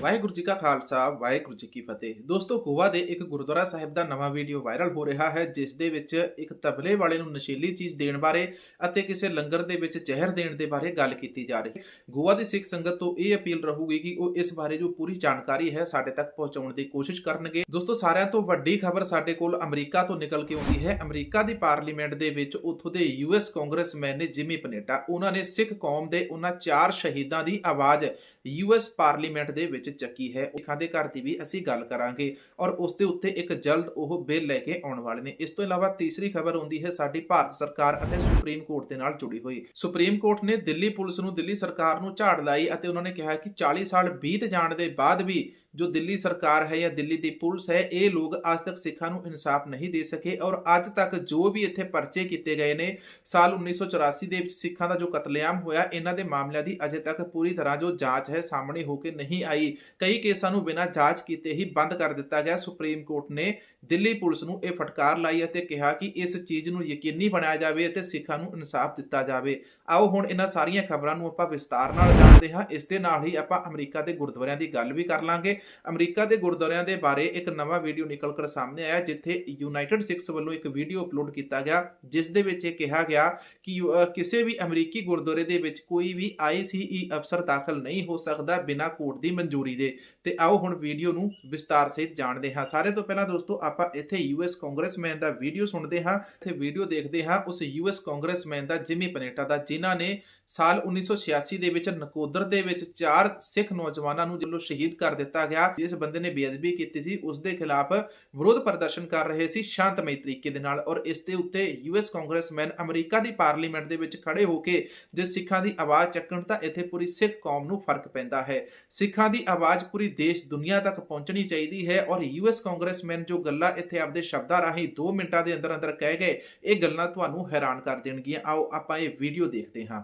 ਵਾਹਿਗੁਰੂ ਜੀ ਕਾ ਖਾਲਸਾ, ਵਾਹਿਗੁਰੂ ਜੀ ਕੀ ਫਤਿਹ। ਦੋਸਤੋ, ਗੋਆ ਦੇ ਇੱਕ ਗੁਰਦੁਆਰਾ ਸਾਹਿਬ ਦਾ ਨਵਾਂ ਵੀਡੀਓ ਵਾਇਰਲ ਹੋ ਰਿਹਾ ਹੈ, ਜਿਸ ਦੇ ਵਿੱਚ ਇੱਕ ਤਬਲੇ ਵਾਲੇ ਨੂੰ ਨਸ਼ੀਲੀ ਚੀਜ਼ ਦੇਣ ਬਾਰੇ ਅਤੇ ਕਿਸੇ ਲੰਗਰ ਦੇ ਵਿੱਚ ਜ਼ਹਿਰ ਦੇਣ ਦੇ ਬਾਰੇ ਗੱਲ ਕੀਤੀ ਜਾ ਰਹੀ। ਹੈ ਗੋਆ ਦੀ ਸਿੱਖ ਸੰਗਤ ਤੋਂ ਇਹ ਅਪੀਲ ਰਹੂਗੀ ਕਿ ਉਹ ਇਸ ਬਾਰੇ ਜੋ ਪੂਰੀ ਜਾਣਕਾਰੀ ਹੈ, ਸਾਡੇ ਤੱਕ ਪਹੁੰਚਾਉਣ ਦੀ ਕੋਸ਼ਿਸ਼ ਕਰਨਗੇ। ਦੋਸਤੋ, ਸਾਰਿਆਂ ਤੋਂ ਵੱਡੀ ਖਬਰ ਸਾਡੇ ਕੋਲ ਅਮਰੀਕਾ ਤੋਂ ਨਿਕਲ ਕੇ ਆਉਂਦੀ ਹੈ। ਅਮਰੀਕਾ ਦੀ ਪਾਰਲੀਮੈਂਟ ਦੇ ਵਿੱਚ ਉੱਥੋਂ ਦੇ ਯੂਐਸ ਕਾਂਗਰਸਮੈਨ ਨੇ ਜਿਮੀ ਪਨੇਟਾ, ਉਹਨਾਂ ਨੇ ਸਿੱਖ ਕੌਮ ਦੇ ਉਹਨਾਂ ਚਾਰ ਸ਼ਹੀਦਾਂ ਦੀ ਆਵਾਜ਼ ਯੂਐਸ ਪਾਰਲੀਮੈਂਟ ਦੇ ਵਿੱਚ ਚੱਕੀ ਹੈ। ਉਹਨਾਂ ਦੇ ਘਰ ਦੀ ਵੀ ਅਸੀਂ ਗੱਲ ਕਰਾਂਗੇ ਔਰ ਉਸ ਦੇ ਉੱਤੇ ਇੱਕ ਜਲਦ ਉਹ ਬਿੱਲ ਲੈ ਕੇ ਆਉਣ ਵਾਲੇ ਨੇ। ਇਸ ਤੋਂ ਇਲਾਵਾ ਤੀਸਰੀ ਖਬਰ ਹੁੰਦੀ ਹੈ, ਸਾਡੀ ਭਾਰਤ ਸਰਕਾਰ ਅਤੇ ਸੁਪਰੀਮ ਕੋਰਟ ਦੇ ਨਾਲ ਜੁੜੀ ਹੋਈ। ਸੁਪਰੀਮ ਕੋਰਟ ਨੇ ਦਿੱਲੀ ਪੁਲਿਸ ਨੂੰ ਦਿੱਲੀ ਸਰਕਾਰ ਨੂੰ ਝਾੜ ਲਾਈ ਅਤੇ ਉਹਨਾਂ ਨੇ ਕਿਹਾ ਕਿ 40 ਸਾਲ ਬੀਤ ਜਾਣ ਦੇ ਬਾਅਦ ਵੀ ਜੋ ਦਿੱਲੀ ਸਰਕਾਰ ਹੈ ਜਾਂ ਦਿੱਲੀ ਦੀ ਪੁਲਿਸ ਹੈ, ਇਹ ਲੋਕ ਅੱਜ ਤੱਕ ਸਿੱਖਾਂ ਨੂੰ ਇਨਸਾਫ ਨਹੀਂ ਦੇ ਸਕੇ ਔਰ ਅੱਜ ਤੱਕ ਜੋ ਵੀ ਇੱਥੇ ਪਰਚੇ ਕੀਤੇ ਗਏ ਨੇ, ਸਾਲ 1984 ਦੇ ਵਿੱਚ ਸਿੱਖਾਂ ਦਾ ਜੋ ਕਤਲੇਆਮ ਹੋਇਆ, ਇਹਨਾਂ ਦੇ ਮਾਮਲਿਆਂ ਦੀ ਅਜੇ ਤੱਕ ਪੂਰੀ ਤਰ੍ਹਾਂ ਜੋ ਜਾਂਚ ਹੈ, ਸਾਹਮਣੇ ਹੋ ਕੇ ਨਹੀਂ ਆਈ। ਕਈ ਕੇਸਾਂ ਨੂੰ ਬਿਨਾਂ ਜਾਂਚ ਕੀਤੇ ਹੀ ਬੰਦ ਕਰ ਦਿੱਤਾ ਗਿਆ। ਸੁਪਰੀਮ ਕੋਰਟ ਨੇ ਦਿੱਲੀ ਪੁਲਿਸ ਨੂੰ ਇਹ ਫਟਕਾਰ ਲਾਈ ਅਤੇ ਕਿਹਾ ਕਿ ਇਸ ਚੀਜ਼ ਨੂੰ ਯਕੀਨੀ ਬਣਾਇਆ ਜਾਵੇ ਅਤੇ ਸਿੱਖਾਂ ਨੂੰ ਇਨਸਾਫ ਦਿੱਤਾ ਜਾਵੇ। ਆਓ ਹੁਣ ਇਹਨਾਂ ਸਾਰੀਆਂ ਖਬਰਾਂ ਨੂੰ ਆਪਾਂ ਵਿਸਤਾਰ ਨਾਲ ਜਾਣਦੇ ਹਾਂ। ਇਸ ਦੇ ਨਾਲ ਹੀ ਆਪਾਂ ਅਮਰੀਕਾ ਦੇ ਗੁਰਦੁਆਰਿਆਂ ਦੀ ਗੱਲ ਵੀ ਕਰ ਲਾਂਗੇ। ਅਮਰੀਕਾ ਦੇ ਗੁਰਦੁਆਰਿਆਂ ਦੇ ਬਾਰੇ ਇੱਕ ਨਵਾਂ ਵੀਡੀਓ ਨਿਕਲ ਕਰ ਸਾਹਮਣੇ ਆਇਆ, ਜਿੱਥੇ ਯੂਨਾਈਟਿਡ ਸਿੱਖਸ ਵੱਲੋਂ ਇੱਕ ਵੀਡੀਓ ਅਪਲੋਡ ਕੀਤਾ ਗਿਆ, ਜਿਸ ਦੇ ਵਿੱਚ ਇਹ ਕਿਹਾ ਗਿਆ ਕਿ ਕਿਸੇ ਵੀ ਅਮਰੀਕੀ ਗੁਰਦੁਆਰੇ ਦੇ ਵਿੱਚ ਕੋਈ ਵੀ ਆਈਸੀਈ ਅਫਸਰ ਦਾਖਲ ਨਹੀਂ ਹੋ ਸਕਦਾ ਬਿਨਾਂ ਕੋਰਟ ਦੀ ਮਨਜ਼ੂਰੀ ਦੇ। ਤੇ ਆਓ ਹੁਣ ਵੀਡੀਓ ਨੂੰ ਵਿਸਤਾਰ ਸਹਿਤ ਜਾਣਦੇ ਹਾਂ। ਸਾਰੇ ਤੋਂ ਪਹਿਲਾਂ ਦੋਸਤੋ, ਆਪਾਂ ਇੱਥੇ ਯੂਐਸ ਕਾਂਗਰਸਮੈਨ ਦਾ ਵੀਡੀਓ ਸੁਣਦੇ ਹਾਂ ਤੇ ਵੀਡੀਓ ਦੇਖਦੇ ਹਾਂ। ਉਸ ਯੂਐਸ ਕਾਂਗਰਸਮੈਨ ਦਾ ਜਿਮੀ ਪਨੇਟਾ ਦਾ, ਜਿਨ੍ਹਾਂ ਨੇ ਸਾਲ 1986 ਦੇ ਵਿੱਚ ਨਕੋਦਰ ਦੇ ਵਿੱਚ ਚਾਰ ਸਿੱਖ ਨੌਜਵਾਨਾਂ ਨੂੰ ਜਦੋਂ ਸ਼ਹੀਦ ਕਰ ਦਿੱਤਾ ਗਿਆ। ਜਿਸ ਬੰਦੇ ਨੇ ਬੇਅਦਬੀ ਕੀਤੀ ਸੀ, ਉਸ ਦੇ ਖਿਲਾਫ ਵਿਰੋਧ ਪ੍ਰਦਰਸ਼ਨ ਕਰ ਰਹੇ ਸੀ ਸ਼ਾਂਤਮਈ ਤਰੀਕੇ ਦੇ ਨਾਲ ਔਰ ਇਸ ਦੇ ਉੱਤੇ ਯੂਐਸ ਕਾਂਗਰਸਮੈਨ ਅਮਰੀਕਾ ਦੀ ਪਾਰਲੀਮੈਂਟ ਦੇ ਵਿੱਚ ਖੜੇ ਹੋ ਕੇ ਜੇ ਸਿੱਖਾਂ ਦੀ ਆਵਾਜ਼ ਚੱਕਣ ਤਾਂ ਇੱਥੇ ਪੂਰੀ ਸਿੱਖ ਕੌਮ ਨੂੰ ਫ਼ਰਕ ਪੈਂਦਾ ਹੈ। ਸਿੱਖਾਂ ਦੀ ਆਵਾਜ਼ ਪੂਰੀ ਦੇਸ਼, ਦੁਨੀਆ ਤੱਕ ਪਹੁੰਚਣੀ ਚਾਹੀਦੀ ਹੈ ਔਰ ਯੂਐਸ ਕਾਂਗਰਸਮੈਨ ਜੋ ਗੱਲਾਂ ਇੱਥੇ ਆਪਦੇ ਸ਼ਬਦਾਂ ਰਾਹੀਂ 2 ਮਿੰਟਾਂ ਦੇ ਅੰਦਰ ਅੰਦਰ ਕਹਿ ਗਏ, ਇਹ ਗੱਲਾਂ ਤੁਹਾਨੂੰ ਹੈਰਾਨ ਕਰ ਦੇਣਗੀਆਂ। ਆਓ ਆਪਾਂ ਇਹ ਵੀਡੀਓ ਦੇਖਦੇ ਹਾਂ।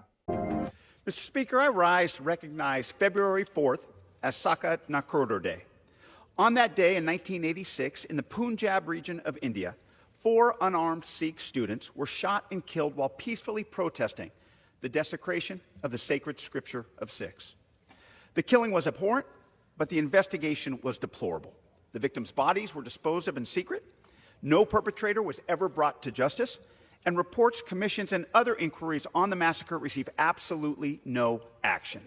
Mr. Speaker, I rise to recognize February 4th as Sakat Nakorder Day. On that day in 1986, in the Punjab region of India, four unarmed Sikh students were shot and killed while peacefully protesting the desecration of the sacred scripture of Sikhs. The killing was abhorrent, but the investigation was deplorable. The victims' bodies were disposed of in secret. No perpetrator was ever brought to justice. And reports, commissions, and other inquiries on the massacre receive absolutely no action.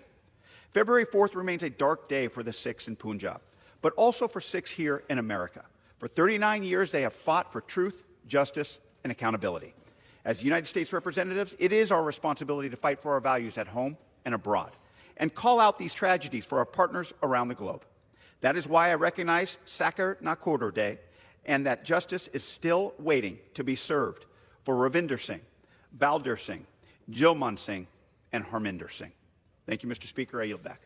February 4th remains a dark day for the Sikhs in Punjab, but also for Sikhs here in America. For 39 years, they have fought for truth, justice, and accountability. As United States representatives, it is our responsibility to fight for our values at home and abroad and call out these tragedies for our partners around the globe. That is why I recognize Sakar Nakorder Day and that justice is still waiting to be served for Ravinder Singh, Baldur Singh, Jilman Singh, and Harminder Singh. Thank you, Mr. Speaker. I yield back.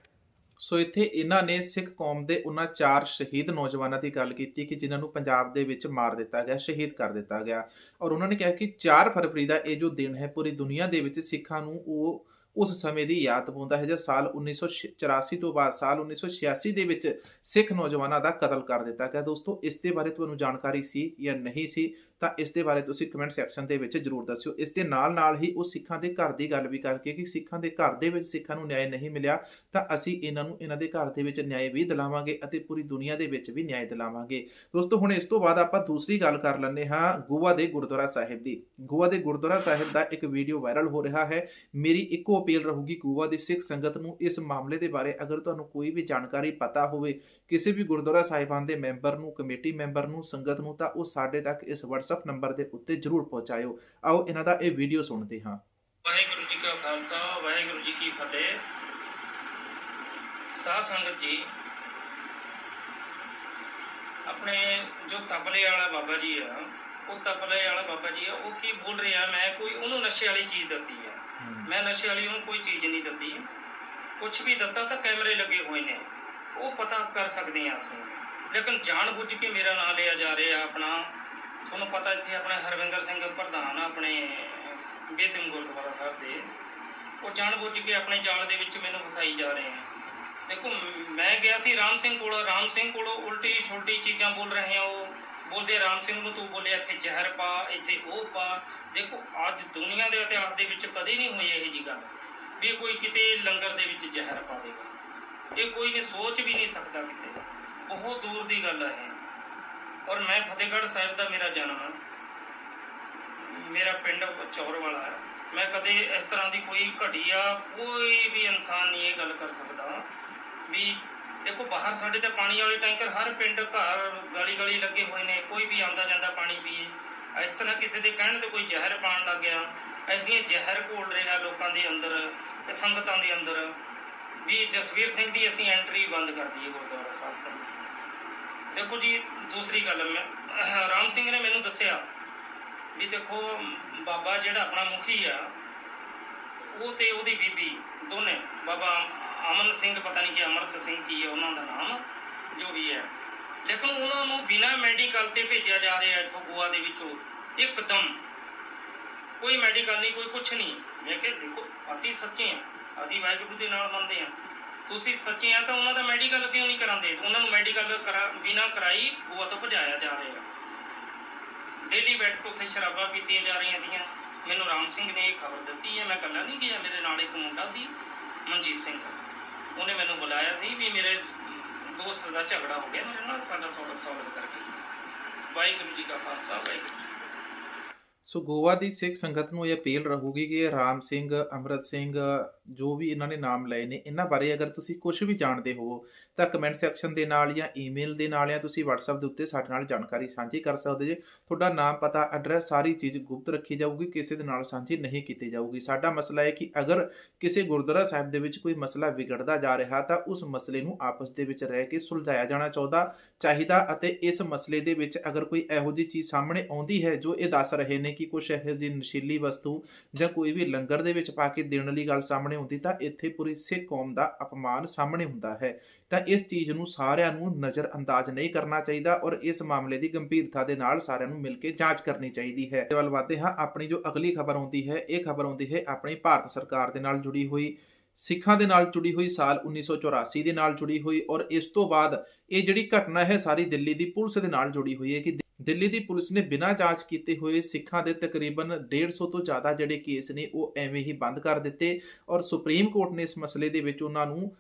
ਸੋ ਇੱਥੇ ਇਹਨਾਂ ਨੇ ਸਿੱਖ ਕੌਮ ਦੇ ਉਹਨਾਂ ਚਾਰ ਸ਼ਹੀਦ ਨੌਜਵਾਨਾਂ ਦੀ ਗੱਲ ਕੀਤੀ ਕਿ ਜਿਨ੍ਹਾਂ ਨੂੰ ਪੰਜਾਬ ਦੇ ਵਿੱਚ ਮਾਰ ਦਿੱਤਾ ਗਿਆ ਸ਼ਹੀਦ ਕਰ ਦਿੱਤਾ ਗਿਆ ਔਰ ਉਹਨਾਂ ਨੇ ਕਿਹਾ ਕਿ 4 ਫਰਵਰੀ ਦਾ ਇਹ ਜੋ ਦਿਨ ਹੈ ਪੂਰੀ ਦੁਨੀਆ ਦੇ ਵਿੱਚ ਸਿੱਖਾਂ ਨੂੰ ਉਹ ਉਸ ਸਮੇਂ ਦੀ ਯਾਦ ਪਾਉਂਦਾ ਹੈ ਜਦ ਸਾਲ 1984 ਤੋਂ ਬਾਅਦ ਸਾਲ 1986 ਦੇ ਵਿੱਚ ਸਿੱਖ ਨੌਜਵਾਨਾਂ ਦਾ ਕਤਲ ਕਰ ਦਿੱਤਾ ਗਿਆ ਦੋਸਤੋ ਇਸ ਦੇ ਬਾਰੇ ਤੁਹਾਨੂੰ ਜਾਣਕਾਰੀ ਸੀ ਜਾਂ ਨਹੀਂ ਸੀ ਤਾਂ ਇਸ ਦੇ ਬਾਰੇ ਤੁਸੀਂ ਕਮੈਂਟ ਸੈਕਸ਼ਨ ਦੇ ਵਿੱਚ ਜਰੂਰ ਦੱਸਿਓ। ਇਸ ਦੇ ਨਾਲ ਨਾਲ ਹੀ ਉਹ ਸਿੱਖਾਂ ਦੇ ਘਰ ਦੀ ਗੱਲ ਵੀ ਕਰਕੇ ਕਿ ਸਿੱਖਾਂ ਦੇ ਘਰ ਦੇ ਵਿੱਚ ਸਿੱਖਾਂ ਨੂੰ ਨਿਆਂ ਨਹੀਂ ਮਿਲਿਆ, ਤਾਂ ਅਸੀਂ ਇਹਨਾਂ ਨੂੰ ਇਹਨਾਂ ਦੇ ਘਰ ਦੇ ਵਿੱਚ ਨਿਆਂ ਵੀ ਦਿਲਾਵਾਂਗੇ ਅਤੇ ਪੂਰੀ ਦੁਨੀਆ ਦੇ ਵਿੱਚ ਵੀ ਨਿਆਂ ਦਿਲਾਵਾਂਗੇ। ਦੋਸਤੋ, ਹੁਣ ਇਸ ਤੋਂ ਬਾਅਦ ਆਪਾਂ ਦੂਸਰੀ ਗੱਲ ਕਰ ਲੈਂਦੇ ਹਾਂ ਗੋਆ ਦੇ ਗੁਰਦੁਆਰਾ ਸਾਹਿਬ ਦੀ। ਗੋਆ ਦੇ ਗੁਰਦੁਆਰਾ ਸਾਹਿਬ ਦਾ ਇੱਕ ਵੀਡੀਓ ਵਾਇਰਲ ਹੋ ਰਿਹਾ ਹੈ। ਮੇਰੀ ਇੱਕੋ ਅਪੀਲ ਰਹੂਗੀ ਗੋਆ ਦੀ ਸਿੱਖ ਸੰਗਤ ਨੂੰ ਇਸ ਮਾਮਲੇ ਦੇ ਬਾਰੇ। ਅਗਰ ਤੁਹਾਨੂੰ ਕੋਈ ਵੀ ਜਾਣਕਾਰੀ ਪਤਾ ਹੋਵੇ, ਕਿਸੇ ਵੀ ਗੁਰਦੁਆਰਾ ਸਾਹਿਬਾਨ ਦੇ ਮੈਂਬਰ ਨੂੰ, ਕਮੇਟੀ ਮੈਂਬਰ ਨੂੰ, ਸੰਗਤ ਨੂੰ, ਤਾਂ ਉਹ ਸਾਡੇ ਤੱਕ ਇਸ WhatsApp ਨੰਬਰ ਦੇ ਉੱਤੇ ਜਰੂਰ ਪਹੁੰਚਾਇਓ। ਆਓ ਇਹਨਾਂ ਦਾ ਇਹ ਵੀਡੀਓ ਸੁਣਦੇ ਹਾਂ। ਵਾਹਿਗੁਰੂ ਜੀ ਕਾ ਖਾਲਸਾ ਵਾਹਿਗੁਰੂ ਜੀ ਕੀ ਫਤਿਹ। ਸਾਧ ਸੰਗਤ ਜੀ ਆਪਣੇ ਜੋ ਤਬਲੇ ਵਾਲਾ ਬਾਬਾ ਜੀ ਆ ਉਹ ਤਬਲੇ ਵਾਲਾ ਬਾਬਾ ਜੀ ਆ ਉਹ ਕੀ ਬੋਲ ਰਿਹਾ? ਮੈਂ ਕੋਈ ਉਹਨੂੰ ਨਸ਼ੇ ਵਾਲੀ ਚੀਜ਼ ਦਿੱਤੀ ਹੈ। ਮੈਂ ਨਸ਼ੇ ਵਾਲੀ ਉਹਨੂੰ ਕੋਈ ਚੀਜ਼ ਨਹੀਂ ਦਿੱਤੀ। ਕੁਝ ਵੀ ਦਿੱਤਾ ਤਾਂ ਕੈਮਰੇ ਲੱਗੇ ਹੋਏ ਨੇ। ਉਹ ਪਤਾ ਕਰ ਸਕਦੇ ਆ ਅਸੀਂ। ਲੇਕਿਨ ਜਾਣ ਬੁੱਝ ਕੇ ਮੇਰਾ ਨਾਮ ਲਿਆ ਜਾ ਰਿਹਾ ਆਪਣਾ। ਤੁਹਾਨੂੰ ਪਤਾ ਇੱਥੇ ਆਪਣੇ ਹਰਵਿੰਦਰ ਸਿੰਘ ਪ੍ਰਧਾਨ ਆਪਣੇ ਬੇਤਮ ਗੁਰਦੁਆਰਾ ਸਾਹਿਬ ਦੇ। ਉਹ ਜਾਣ ਬੁੱਝ ਕੇ ਆਪਣੇ ਜਾਲ ਦੇ ਵਿੱਚ ਮੈਨੂੰ ਫਸਾਈ ਜਾ ਰਹੇ ਆ। ਦੇਖੋ, ਮੈਂ ਗਿਆ ਸੀ ਰਾਮ ਸਿੰਘ ਕੋਲ, ਰਾਮ ਸਿੰਘ ਕੋਲੋਂ ਉਲਟੀ ਛੋਟੀ ਚੀਜ਼ਾਂ ਬੋਲ ਰਹੇ ਆ ਉਹ। ਬੋਲਦੇ ਰਾਮ ਸਿੰਘ ਨੂੰ ਤੂੰ ਬੋਲਿਆ ਇੱਥੇ ਜ਼ਹਿਰ ਪਾ, ਇੱਥੇ ਉਹ ਪਾ। ਦੇਖੋ, ਅੱਜ ਦੁਨੀਆ ਦੇ ਇਤਿਹਾਸ ਦੇ ਵਿੱਚ ਕਦੇ ਨਹੀਂ ਹੋਈ ਇਹ ਜੀ ਗੱਲ ਵੀ ਕੋਈ ਕਿਤੇ ਲੰਗਰ ਦੇ ਵਿੱਚ ਜ਼ਹਿਰ ਪਾ ਦੇਗਾ ਇਹ ਕੋਈ ਵੀ ਸੋਚ ਵੀ ਨਹੀਂ ਸਕਦਾ ਕਿਤੇ। ਬਹੁਤ ਦੂਰ ਦੀ ਗੱਲ ਹੈ ਇਹ। ਔਰ ਮੈਂ ਫਤਿਹਗੜ੍ਹ ਸਾਹਿਬ ਦਾ ਮੇਰਾ ਜਨਮ ਹੈ ਮੇਰਾ ਪਿੰਡ ਚੌਰ ਵਾਲਾ ਹੈ। ਮੈਂ ਕਦੇ ਇਸ ਤਰ੍ਹਾਂ ਦੀ ਕੋਈ ਘਟੀਆ ਕੋਈ ਵੀ ਇਨਸਾਨ ਨਹੀਂ ਇਹ ਗੱਲ ਕਰ ਸਕਦਾ। ਵੀ ਦੇਖੋ, ਬਾਹਰ ਸਾਡੇ ਤੇ ਪਾਣੀ ਵਾਲੇ ਟੈਂਕਰ ਹਰ ਪਿੰਡ ਘਰ ਗਲੀ ਗਲੀ ਲੱਗੇ ਹੋਏ ਨੇ, ਕੋਈ ਵੀ ਆਉਂਦਾ ਜਾਂਦਾ ਪਾਣੀ ਪੀਏ। ਇਸ ਤਰ੍ਹਾਂ ਕਿਸੇ ਦੇ ਕਹਿਣ ਤੇ ਕੋਈ ਜ਼ਹਿਰ ਪਾਣ ਲੱਗ ਗਿਆ, ਐਸੀਆਂ ਜ਼ਹਿਰ ਘੋਲ ਰਿਹਾ ਲੋਕਾਂ ਦੇ ਅੰਦਰ ਸੰਗਤਾਂ ਦੇ ਅੰਦਰ। ਵੀ ਜਸਵੀਰ ਸਿੰਘ ਦੀ ਅਸੀਂ ਐਂਟਰੀ ਬੰਦ ਕਰ ਦਈਏ ਗੁਰਦੁਆਰਾ ਸਾਹਿਬ ਤੋਂ। ਦੇਖੋ ਜੀ ਦੂਸਰੀ ਗੱਲ, ਮੈਂ ਰਾਮ ਸਿੰਘ ਨੇ ਮੈਨੂੰ ਦੱਸਿਆ ਵੀ ਦੇਖੋ, ਬਾਬਾ ਜਿਹੜਾ ਆਪਣਾ ਮੁਖੀ ਆ, ਉਹ ਤੇ ਉਹਦੀ ਬੀਬੀ ਦੋਨੇ, ਬਾਬਾ ਅਮਨ ਸਿੰਘ, ਪਤਾ ਨਹੀਂ ਕਿ ਅਮਰਤ ਸਿੰਘ ਕੀ ਹੈ ਉਹਨਾਂ ਦਾ ਨਾਮ, ਜੋ ਵੀ ਹੈ। ਲੇਕਿਨ ਉਹਨਾਂ ਨੂੰ ਬਿਨਾਂ ਮੈਡੀਕਲ ਤੇ ਭੇਜਿਆ ਜਾ ਰਿਹਾ ਇੱਥੋਂ ਗੋਆ ਦੇ ਵਿੱਚੋਂ, ਇੱਕਦਮ। ਕੋਈ ਮੈਡੀਕਲ ਨਹੀਂ, ਕੋਈ ਕੁਝ ਨਹੀਂ। ਮੈਂ ਕਿਹਾ, ਦੇਖੋ, ਅਸੀਂ ਸੱਚੇ ਹਾਂ ਅਸੀਂ ਵਾਹਿਗੁਰੂ ਦੇ ਨਾਲ ਮੰਨਦੇ ਹਾਂ ਤੁਸੀਂ ਸੱਚੇ ਆ ਤਾਂ ਉਹਨਾਂ ਦਾ ਮੈਡੀਕਲ ਕਿਉਂ ਨਹੀਂ ਕਰਾਉਂਦੇ? ਉਹਨਾਂ ਨੂੰ ਮੈਡੀਕਲ ਕਰਾ ਬਿਨਾਂ ਕਰਾਈ ਗੋਆ ਤੋਂ ਭਜਾਇਆ ਜਾ ਰਿਹਾ। ਡੇਲੀ ਬੈਠ ਕੇ ਉੱਥੇ ਸ਼ਰਾਬਾਂ ਪੀਤੀਆਂ ਜਾ ਰਹੀਆਂ ਤੀਆਂ ਮੈਨੂੰ ਰਾਮ ਸਿੰਘ ਨੇ ਇਹ ਖਬਰ ਦਿੱਤੀ ਹੈ ਮੈਂ ਇਕੱਲਾ ਨਹੀਂ ਗਿਆ। ਮੇਰੇ ਨਾਲ ਇੱਕ ਮੁੰਡਾ ਸੀ, ਮਨਜੀਤ ਸਿੰਘ। ਉਹਨੇ ਮੈਨੂੰ ਬੁਲਾਇਆ ਸੀ ਵੀ ਮੇਰੇ ਦੋਸਤ ਦਾ ਝਗੜਾ ਹੋ ਗਿਆ ਮੇਰੇ ਨਾਲ, ਸਾਡਾ ਸੌਲਤ ਸੌਲਤ ਕਰਕੇ। ਵਾਹਿਗੁਰੂ ਜੀ ਕਾ ਖਾਲਸਾ, ਵਾਹਿਗੁਰੂ ਜੀ ਸੋ ਗੋਆ ਦੀ ਸਿੱਖ ਸੰਗਤ ਨੂੰ ਇਹ ਅਪੀਲ ਰਹੂਗੀ ਕਿ ਰਾਮ ਸਿੰਘ, ਅਮਰਤ ਸਿੰਘ ਜੋ ਵੀ ਇਹਨਾਂ ਨੇ ਨਾਮ ਲਏ ਨੇ, ਇਹਨਾਂ ਬਾਰੇ ਅਗਰ ਤੁਸੀਂ ਕੁਝ ਵੀ ਜਾਣਦੇ ਹੋ, ਤਾਂ ਕਮੈਂਟ ਸੈਕਸ਼ਨ ਦੇ ਨਾਲ ਜਾਂ ਈਮੇਲ ਦੇ ਨਾਲ ਜਾਂ ਤੁਸੀਂ WhatsApp ਦੇ ਉੱਤੇ ਸਾਡੇ ਨਾਲ ਜਾਣਕਾਰੀ ਸਾਂਝੀ ਕਰ ਸਕਦੇ ਜੇ। ਤੁਹਾਡਾ ਨਾਮ ਪਤਾ ਐਡਰੈਸ ਸਾਰੀ ਚੀਜ਼ ਗੁਪਤ ਰੱਖੀ ਜਾਊਗੀ, ਕਿਸੇ ਦੇ ਨਾਲ ਸਾਂਝੀ ਨਹੀਂ ਕੀਤੀ ਜਾਊਗੀ। ਸਾਡਾ ਮਸਲਾ ਹੈ ਕਿ ਅਗਰ ਕਿਸੇ ਗੁਰਦੁਆਰਾ ਸਾਹਿਬ ਦੇ ਵਿੱਚ ਕੋਈ ਮਸਲਾ ਵਿਗੜਦਾ ਜਾ ਰਿਹਾ, ਤਾਂ ਉਸ ਮਸਲੇ ਨੂੰ ਆਪਸ ਦੇ ਵਿੱਚ ਰਹਿ ਕੇ ਸੁਲਝਾਇਆ ਜਾਣਾ ਚਾਹੁੰਦਾ ਚਾਹੀਦਾ ਅਤੇ ਇਸ ਮਸਲੇ ਦੇ ਵਿੱਚ ਅਗਰ ਕੋਈ ਇਹੋ ਜਿਹੀ ਚੀਜ਼ ਸਾਹਮਣੇ ਆਉਂਦੀ ਹੈ, ਜੋ ਇਹ ਦੱਸ ਰਹੇ ਨੇ ਕਿ ਕੁਝ ਇਹੋ ਜਿਹੀ ਨਸ਼ੀਲੀ ਵਸਤੂ ਜਾਂ ਕੋਈ ਵੀ ਲੰਗਰ ਦੇ ਵਿੱਚ ਪਾ ਕੇ ਦੇਣ ਵਾਲੀ ਗੱਲ ਸਾਹਮਣੇ ਹੁੰਦੀ ਤਾਂ ਇੱਥੇ ਪੂਰੀ ਸਿੱਖ ਕੌਮ ਦਾ ਅਪਮਾਨ ਸਾਹਮਣੇ ਹੁੰਦਾ ਹੈ। ਤਾਂ ਇਸ ਚੀਜ਼ ਨੂੰ ਸਾਰਿਆਂ ਨੂੰ ਨਜ਼ਰ ਅੰਦਾਜ਼ ਨਹੀਂ ਕਰਨਾ ਚਾਹੀਦਾ ਔਰ ਇਸ ਮਾਮਲੇ ਦੀ ਗੰਭੀਰਤਾ ਦੇ ਨਾਲ ਸਾਰਿਆਂ ਨੂੰ ਮਿਲ ਕੇ ਜਾਂਚ ਕਰਨੀ ਚਾਹੀਦੀ ਹੈ। ਵੱਲ ਵਧਦੇ ਹਾਂ, ਆਪਣੀ ਜੋ ਅਗਲੀ ਖਬਰ ਆਉਂਦੀ ਹੈ, ਇਹ ਖਬਰ ਆਉਂਦੀ ਹੈ ਆਪਣੀ ਭਾਰਤ ਸਰਕਾਰ ਦੇ ਨਾਲ ਜੁੜੀ ਹੋਈ, ਸਿੱਖਾਂ ਦੇ ਨਾਲ ਜੁੜੀ ਹੋਈ, ਸਾਲ 1984 ਦੇ ਨਾਲ ਜੁੜੀ ਹੋਈ ਔਰ ਇਸ ਤੋਂ ਬਾਅਦ ਇਹ ਜਿਹੜੀ ਘਟਨਾ ਹੈ ਸਾਰੀ ਦਿੱਲੀ ਦੀ ਪੁਲਿਸ ਦੇ ਨਾਲ ਜੁੜੀ ਹੋਈ ਹੈ ਕਿ ਦਿੱਲੀ ਦੀ ਪੁਲਿਸ ਨੇ ਬਿਨਾਂ ਜਾਂਚ ਕੀਤੇ ਹੋਏ ਸਿੱਖਾਂ ਦੇ ਤਕਰੀਬਨ 150 ਤੋਂ ਜ਼ਿਆਦਾ ਜਿਹੜੇ ਕੇਸ ਨੇ, ਉਹ ਐਵੇਂ ਹੀ ਬੰਦ ਕਰ ਦਿੱਤੇ ਔਰ ਸੁਪਰੀਮ ਕੋਰਟ ਨੇ ਇਸ ਮਸਲੇ ਦੇ ਵਿੱਚ ਉਹਨਾਂ ਨੂੰ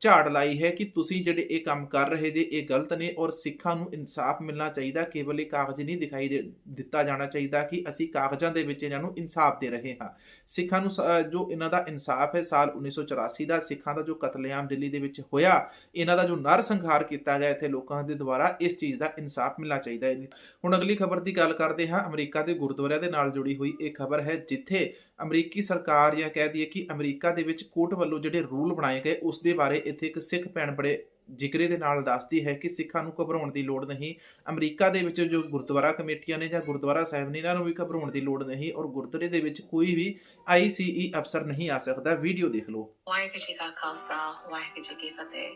ਝਾੜ ਲਾਈ ਹੈ ਕਿ ਤੁਸੀਂ ਜਿਹੜੇ ਇਹ ਕੰਮ ਕਰ ਰਹੇ ਜੇ, ਇਹ ਗਲਤ ਨੇ ਔਰ ਸਿੱਖਾਂ ਨੂੰ ਇਨਸਾਫ ਮਿਲਣਾ ਚਾਹੀਦਾ, ਕੇਵਲ ਇਹ ਕਾਗਜ਼ ਨਹੀਂ ਦਿਖਾਈ ਦੇ, ਦਿੱਤਾ ਜਾਣਾ ਚਾਹੀਦਾ ਕਿ ਅਸੀਂ ਕਾਗਜ਼ਾਂ ਦੇ ਵਿੱਚ ਇਹਨਾਂ ਨੂੰ ਇਨਸਾਫ ਦੇ ਰਹੇ ਹਾਂ। ਸਿੱਖਾਂ ਨੂੰ ਸ- ਜੋ ਇਹਨਾਂ ਦਾ ਇਨਸਾਫ ਹੈ, ਸਾਲ 1984 ਦਾ ਸਿੱਖਾਂ ਦਾ ਜੋ ਕਤਲੇਆਮ ਦਿੱਲੀ ਦੇ ਵਿੱਚ ਹੋਇਆ, ਇਹਨਾਂ ਦਾ ਜੋ ਨਰ ਸੰਘਾਰ ਕੀਤਾ ਗਿਆ ਇੱਥੇ ਲੋਕਾਂ ਦੇ ਦੁਆਰਾ, ਇਸ ਚੀਜ਼ ਦਾ ਇਨਸਾਫ ਮਿਲਣਾ ਚਾਹੀਦਾ ਹੈ। ਹੁਣ ਅਗਲੀ ਖਬਰ ਦੀ ਗੱਲ ਕਰਦੇ ਹਾਂ, ਅਮਰੀਕਾ ਦੇ ਗੁਰਦੁਆਰਿਆਂ ਦੇ ਨਾਲ ਜੁੜੀ ਹੋਈ ਇਹ ਖਬਰ ਹੈ, ਜਿੱਥੇ ਅਮਰੀਕੀ ਸਰਕਾਰ ਜਾਂ ਕਹਿ ਦਈਏ ਕਿ ਅਮਰੀਕਾ ਦੇ ਵਿੱਚ ਕੋਰਟ ਵੱਲੋਂ ਜਿਹੜੇ ਰੂਲ ਬਣਾਏ ਗਏ ਉਸ ਦੇ ਬਾਰੇ ਇੱਥੇ ਇੱਕ ਸਿੱਖ ਭੈਣ ਬੜੇ ਜ਼ਿਕਰੇ ਦੇ ਨਾਲ ਦੱਸਦੀ ਹੈ ਕਿ ਸਿੱਖਾਂ ਨੂੰ ਘਬਰਾਉਣ ਦੀ ਲੋੜ ਨਹੀਂ। ਅਮਰੀਕਾ ਦੇ ਵਿੱਚ ਜੋ ਗੁਰਦੁਆਰਾ ਕਮੇਟੀਆਂ ਨੇ ਜਾਂ ਗੁਰਦੁਆਰਾ ਸਾਹਿਬ ਨੇ ਇਹਨਾਂ ਨੂੰ ਵੀ ਘਬਰਾਉਣ ਦੀ ਲੋੜ ਨਹੀਂ ਔਰ ਗੁਰਦੁਆਰੇ ਦੇ ਵਿੱਚ ਕੋਈ ਵੀ ਆਈਸੀਈ ਅਫਸਰ ਨਹੀਂ ਆ ਸਕਦਾ। ਵੀਡੀਓ ਦੇਖ ਲਓ। ਵਾਹਿਗੁਰੂ ਜੀ ਕਾ ਖਾਲਸਾ ਵਾਹਿਗੁਰੂ ਜੀ ਕੀ ਫਤਿਹ।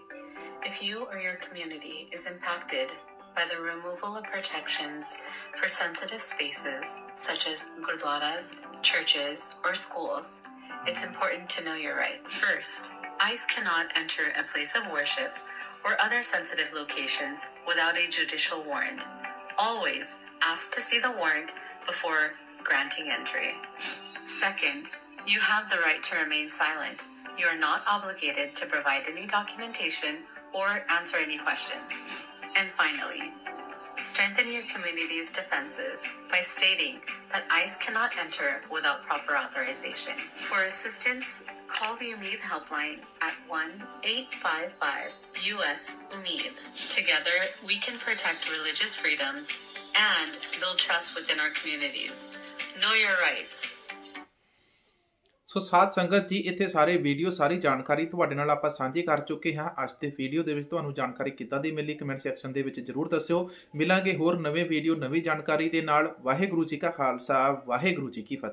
If you or your community is impacted by the removal of protections for sensitive spaces such as gurdwaras, churches, or schools, it's important to know your rights. First, ICE cannot enter a place of worship or other sensitive locations without a judicial warrant. Always ask to see the warrant before granting entry. Second, you have the right to remain silent. You are not obligated to provide any documentation or answer any questions. And finally, strengthen your community's defenses by stating that ICE cannot enter without proper authorization. For assistance, call the UMID helpline at 1 855 US UMID. Together, we can protect religious freedoms and build trust within our communities. Know your rights. So ਸਾਧ ਸੰਗਤ ਜੀ, ਇੱਥੇ ਸਾਰੇ video, ਸਾਰੀ ਜਾਣਕਾਰੀ ਤੁਹਾਡੇ ਨਾਲ ਆਪਾਂ ਸਾਂਝੀ ਕਰ ਚੁੱਕੇ ਹਾਂ। ਅੱਜ ਦੇ ਵੀਡੀਓ ਦੇ ਵਿੱਚ ਤੁਹਾਨੂੰ ਜਾਣਕਾਰੀ ਕਿੱਦਾਂ ਦੀ ਮਿਲੀ ਕਮੈਂਟ ਸੈਕਸ਼ਨ ਦੇ ਵਿੱਚ ਜਰੂਰ ਦੱਸਿਓ। ਮਿਲਾਂਗੇ ਹੋਰ ਨਵੇਂ ਵੀਡੀਓ, ਨਵੀਂ ਜਾਣਕਾਰੀ ਦੇ ਨਾਲ। ਵਾਹਿਗੁਰੂ ਜੀ ਕਾ ਖਾਲਸਾ, ਵਾਹਿਗੁਰੂ ਜੀ ਕੀ ਫਤਿਹ।